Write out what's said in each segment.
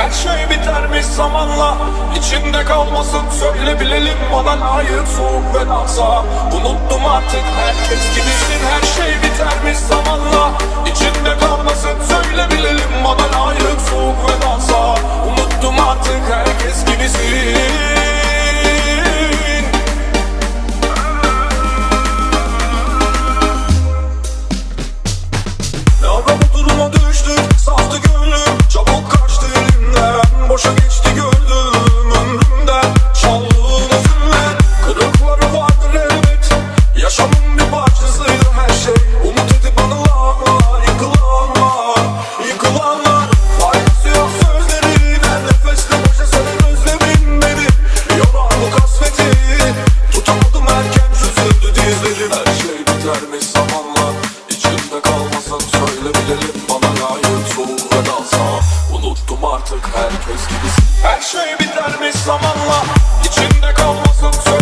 Her şey bitermiş zamanla içinde kalmasın. Söyle bilelim bana layık soğuk ve dansa Unuttum artık herkes gibisin. Her şey bitermiş Gidelim gidelim bana layık soğuğa dalsa Unuttum artık herkes gibisin. Her şey bitermiş zamanla? İçinde kalmasın söz.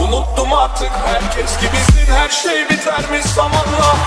Unuttum artık herkes gibisin her şey bitermiş zamanla.